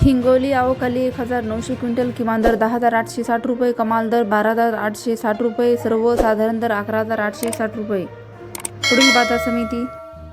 हिंगोली आवकाली एक हजार नऊशे क्विंटल किमान दर दहा हजार आठशे साठ रुपये कमाल दर बारा हजार आठशे साठ रुपये सर्वसाधारण दर अकरा हजार आठशे साठ रुपये. पुढील बाजार समिती.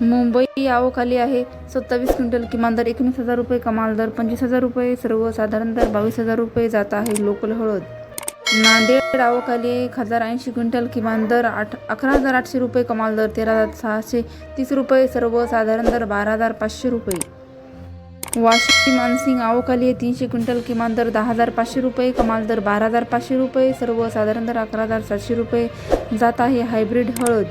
मुंबई आवकाली आहे सत्तावीस क्विंटल किमान दर एकोणीस हजार रुपये कमाल दर पंचवीस हजार रुपये सर्वसाधारण दर बावीस हजार रुपये जात आहे लोकल हळद. नांदेड आवकाली एक हजार ऐंशी क्विंटल किमान दर आठ अकरा हजार आठशे रुपये कमाल दर तेरा हजार सहाशे तीस रुपये सर्वसाधारण दर बारा हजार पाचशे रुपये. वाशिम मानसिंग आवकाली आहे. तीनशे क्विंटल किमान दर दहा हजार पाचशे रुपये कमाल दर बारा हजार पाचशे रुपये सर्वसाधारण दर अकरा हजार सातशे रुपये. जात आहे हायब्रिड हळद.